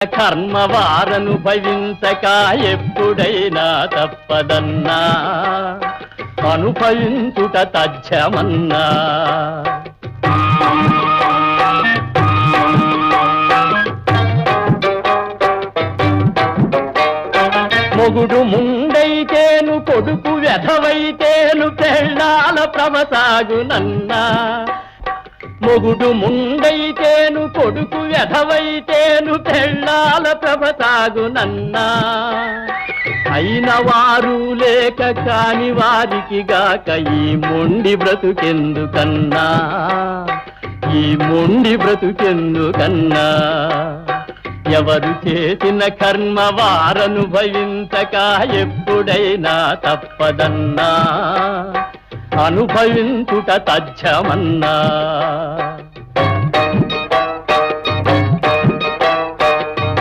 కర్మ వారను భవించక ఎప్పుడైనా తప్పదన్నా. అనుభవించుట తజ్జమన్నా మొగుడు ముండైతేను కొడుకు వ్యధవైతేను పెళ్ళాల ప్రవసాగునన్నా మొగుడు ముండైతేను కొడుకు వ్యధవైతేను పెళ్ళాల ప్రభసాగునన్నా అయిన వారు లేక కాని వారికి గాక ఈ మొండి బ్రతుకెందుకన్నా? ఈ మొండి బ్రతుకెందుకన్నా? ఎవరు చేసిన కర్మ వారనుభవించక ఎప్పుడైనా తప్పదన్నా. అనుభవించుట తథ్యమన్నా.